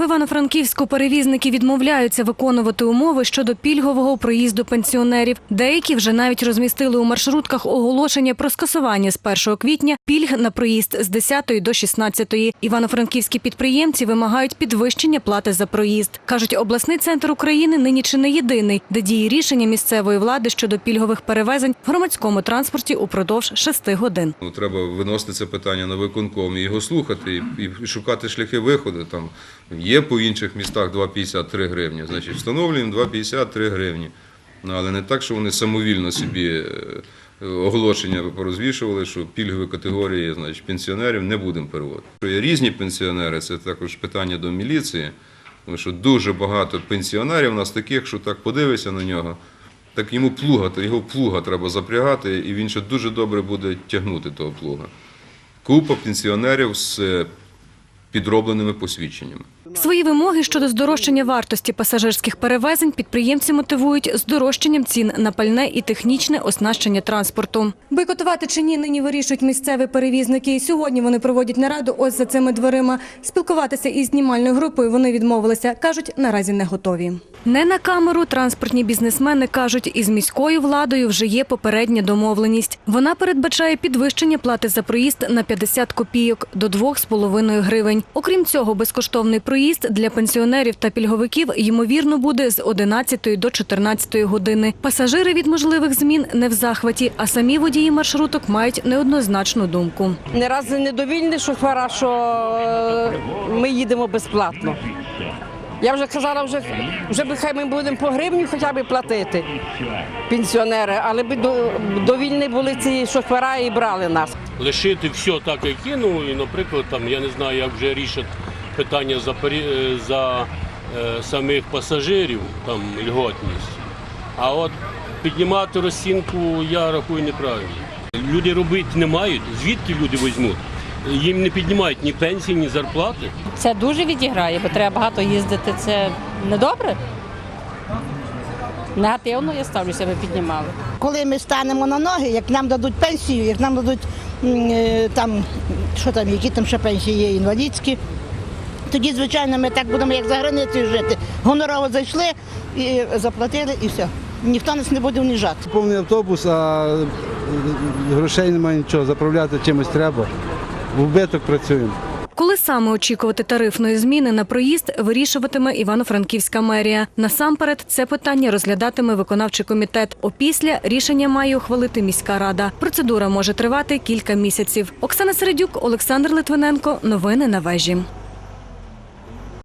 В Івано-Франківську перевізники відмовляються виконувати умови щодо пільгового проїзду пенсіонерів. Деякі вже навіть розмістили у маршрутках оголошення про скасування з 1 квітня пільг на проїзд з 10 до 16. Івано-франківські підприємці вимагають підвищення плати за проїзд. кажуть, обласний центр України нині чи не єдиний, де діє рішення місцевої влади щодо пільгових перевезень в громадському транспорті упродовж 6 годин. Ну, треба виносити це питання на виконком і його слухати, і, шукати шляхи виходу. Там є по інших містах 2,53 гривні, значить встановлюємо 2,53 гривні. Ну, але не так, що вони самовільно собі е, оголошення порозвішували, що пільгові категорії значить, пенсіонерів не будемо переводити. Що Є різні пенсіонери, це також питання до міліції, тому що дуже багато пенсіонерів у нас таких, що так подивишся на нього, так йому плуга, його плуга треба запрягати, і він ще дуже добре буде тягнути того плуга. Купа пенсіонерів з е, підробленими посвідченнями. Свої вимоги щодо здорожчання вартості пасажирських перевезень підприємці мотивують здорожчанням цін на пальне і технічне оснащення транспорту. Бойкотувати чи ні нині вирішують місцеві перевізники. І Сьогодні вони проводять нараду ось за цими дверима. Спілкуватися із знімальною групою вони відмовилися. кажуть, наразі не готові. Не на камеру транспортні бізнесмени кажуть, із міською владою вже є попередня домовленість. Вона передбачає підвищення плати за проїзд на 50 копійок до 2,5 гривень. Окрім цього, безкоштовний проїзд для пенсіонерів та пільговиків ймовірно буде з 11 до 14 години. Пасажири від можливих змін не в захваті, а самі водії маршруток мають неоднозначну думку. Не раз недовільні шофера, що е, ми їдемо безплатно. Я вже казала, вже, вже би хай ми будемо по гривні хоча б платити пенсіонери, але би до- довільні були ці шофера і брали нас. лишити все так, як є. Ну і, наприклад, там я не знаю, як вже рішать питання за е, за е, самих пасажирів, там льготність. А от піднімати розцінку я рахую неправильно. Люди робити не мають. Звідки люди візьмуть? Їм не піднімають ні пенсії, ні зарплати. Це дуже відіграє, бо треба багато їздити. Це недобре. Негативно я ставлюся, ви піднімали. коли ми станемо на ноги, як нам дадуть пенсію, як нам дадуть е, там, що там, які там ще пенсії є, інвалідські, тоді, звичайно, ми так будемо, як за границею жити. Гонорово зайшли і заплатили, і все. Ніхто нас не буде уніжати. Повний автобус, а е, грошей немає нічого, заправляти чимось треба. В убиток працюємо. Коли саме очікувати тарифної зміни на проїзд, вирішуватиме Івано-Франківська мерія. Насамперед, це питання розглядатиме виконавчий комітет. Опісля рішення має ухвалити міська рада. Процедура може тривати кілька місяців. Оксана Середюк, Олександр Литвиненко. Новини на вежі.